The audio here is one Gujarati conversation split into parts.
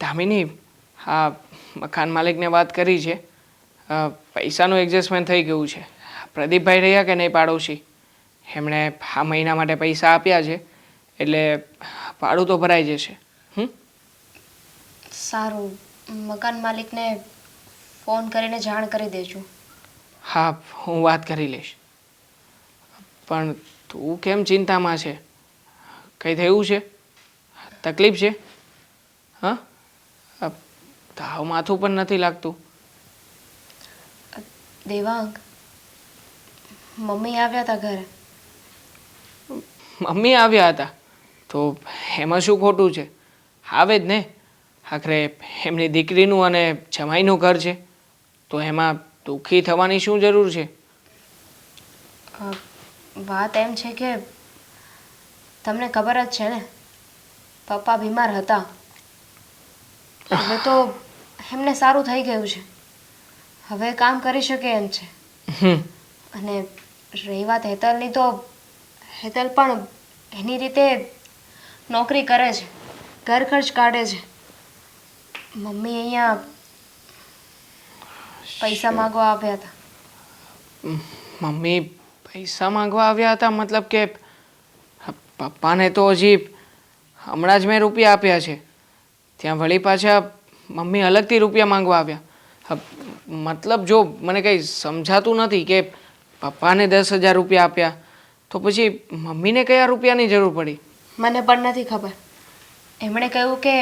દામિની હા મકાન માલિકને વાત કરી છે. પૈસાનું એડજસ્ટમેન્ટ થઈ ગયું છે. પ્રદીપભાઈ રહ્યા કે નહીં પાડોશી? એમણે આ મહિના માટે પૈસા આપ્યા છે એટલે ભાડું તો ભરાઈ જશે. હમ? સારું. મકાન માલિકને ફોન કરીને જાણ કરી દેજો. હા હું વાત કરી લઈશ. પણ તું કેમ ચિંતામાં છે? કંઈ થયું છે? તકલીફ છે? હા? તાવ માથું પણ નથી લાગતું. દેવાંગ મમ્મી આવ્યા હતા ઘરે? મમ્મી આવ્યા હતા. તો એમાં શું ખોટું છે? આવે જ ને. આખરે એમની દીકરીનું અને જમાઈનું ઘર છે. તો એમાં દુઃખી થવાની શું જરૂર છે? વાત એમ છે કે તમને ખબર જ છે ને? પપ્પા બીમાર હતા. હવે તો એમને સારું થઈ ગયું છે. હવે કામ કરી શકે એમ છે. અને રહી વાત હેતલની તો હેતલ પણ એની રીતે નોકરી કરે છે. ઘર ખર્ચ કાઢે છે. મમ્મી અહીંયા પૈસા માગવા આવ્યા હતા. મમ્મી પૈસા માંગવા આવ્યા હતા મતલબ કે પપ્પાને તો હજી હમણાં જ મેં રૂપિયા આપ્યા છે. ત્યાં વળી પાછા મમ્મી અલગથી રૂપિયા માંગવા આવ્યા. મતલબ જો મને કંઈ સમજાતું નથી કે પપ્પાને દસ હજાર રૂપિયા આપ્યા તો પછી મમ્મીને કયા રૂપિયાની જરૂર પડી? મને પણ નથી ખબર. એમણે કહ્યું કે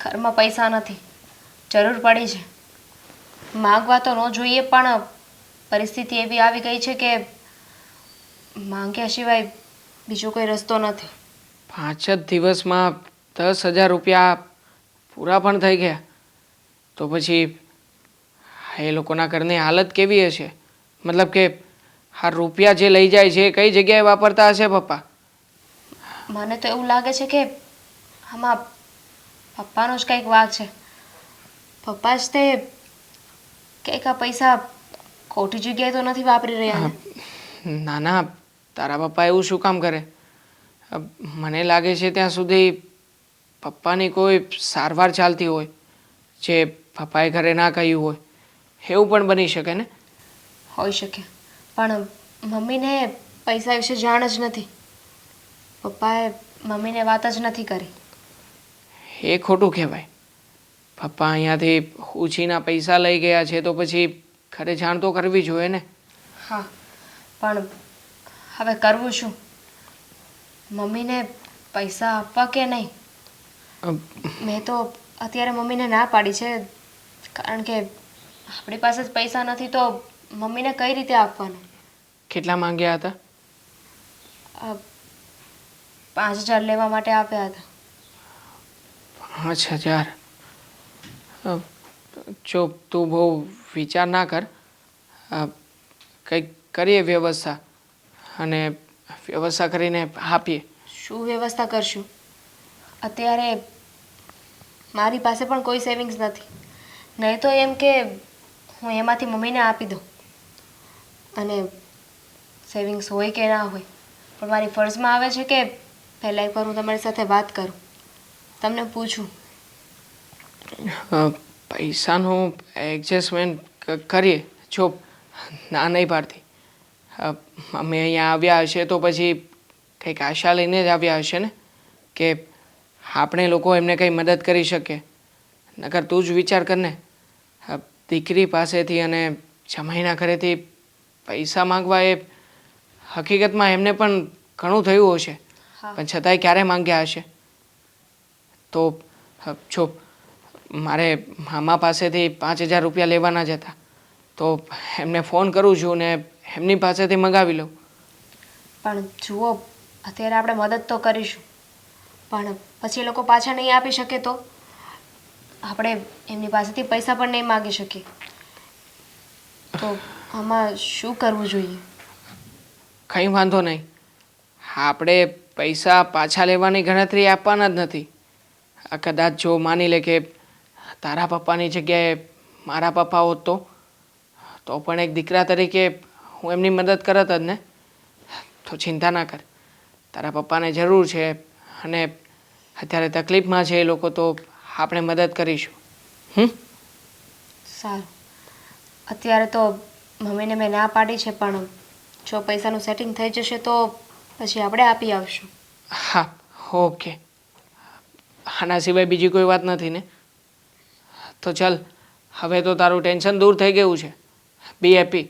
ઘરમાં પૈસા નથી જરૂર પડી છે. માગવા તો ન જોઈએ પણ પરિસ્થિતિ એવી આવી ગઈ છે કે માંગ્યા સિવાય બીજો કોઈ રસ્તો નથી. પાંચ જ દિવસમાં દસ હજાર રૂપિયા પૂરા પણ થઈ ગયા. તો પછી એ લોકોના ઘરની હાલત કેવી હશે? મતલબ કે આ રૂપિયા જે લઈ જાય છે કઈ જગ્યાએ વાપરતા હશે પપ્પા? મને તો એવું લાગે છે કે આમાં પપ્પાનો જ કંઈક વાગ છે. પપ્પા જ તે કંઈક આ પૈસા ખોટી જગ્યાએ તો નથી વાપરી રહ્યા ને? ના ના. તારા પપ્પા એવું શું કામ કરે? મને લાગે છે ત્યાં સુધી પપ્પાની કોઈ સારવાર ચાલતી હોય જે પપ્પાએ ઘરે ના કહ્યું હોય એવું પણ બની શકે ને? હોઈ શકે. પણ મમ્મીને પૈસા વિશે જાણ જ નથી. પપ્પાએ મમ્મીને વાત જ નથી કરી. એ ખોટું કહેવાય. પપ્પા અહીંયાથી ઉછીના પૈસા લઈ ગયા છે તો પછી ઘરે જાણ તો કરવી જોઈએ ને? હા પણ હવે કરવું શું? મમ્મીને પૈસા આપવા કે નહીં? મેં તો અત્યારે મમ્મીને ના પાડી છે કારણ કે આપણી પાસે જ પૈસા નથી તો મમ્મીને કઈ રીતે આપવાના? કેટલા માંગ્યા હતા? પાંચ હજાર લેવા માટે આપ્યા હતા. પાંચ હજાર? જો તું બહુ વિચાર ના કર. કંઈક કરીએ વ્યવસ્થા અને વ્યવસ્થા કરીને આપીએ. શું વ્યવસ્થા કરશું? અત્યારે મારી પાસે પણ કોઈ સેવિંગ્સ નથી. નહીં તો એમ કે હું એમાંથી મમ્મીને આપી દઉં. અને સેવિંગ્સ હોય કે ના હોય. પણ મારી ફરજમાં આવે છે કે પહેલાં એકવાર હું તમારી સાથે વાત કરું. તમને પૂછું. પૈસાનું એડજસ્ટમેન્ટ કરીએ. જો ના નહીં પાડતી. અમે અહીંયા આવ્યા હશે તો પછી કંઈક આશા લઈને જ આવ્યા હશે ને? કે આપણે લોકો એમને કંઈ મદદ કરી શકીએ. નકર તું જ વિચાર કરને દીકરી પાસેથી અને જમાઈના ઘરેથી પૈસા માંગવા એ હકીકતમાં એમને પણ ઘણું થયું હશે. પણ છતાંય ક્યારે માંગ્યા હશે? તો હ, જો મારે મામા પાસેથી પાંચ હજાર રૂપિયા લેવાના જ હતા. તો એમને ફોન કરું છું ને એમની પાસેથી મંગાવી લઉં. પણ જુઓ અત્યારે આપણે મદદ તો કરીશું. પણ પછી એ લોકો પાછા નહીં આપી શકે તો? આપણે એમની પાસેથી પૈસા પણ નહીં માગી શકીએ. તો આમાં શું કરવું જોઈએ? કંઈ વાંધો નહીં. આપણે પૈસા પાછા લેવાની ગણતરી આપવાના જ નથી. આ કદાચ જો માની લે કે તારા પપ્પાની જગ્યાએ મારા પપ્પા હોત તો? તો પણ એક દીકરા તરીકે હું એમની મદદ કરત જ ને? તો ચિંતા ના કર. તારા પપ્પાને જરૂર છે અને અત્યારે તકલીફમાં છે એ લોકો તો આપણે મદદ કરીશું. હમ? સારું. અત્યારે તો મમ્મીને મેં ના પાડી છે પણ જો પૈસાનું સેટિંગ થઈ જશે તો પછી આપણે આપી આવશું. હા ઓકે. આના સિવાય બીજી કોઈ વાત નથી ને? તો ચાલ હવે તો તારું ટેન્શન દૂર થઈ ગયું છે. બી હેપી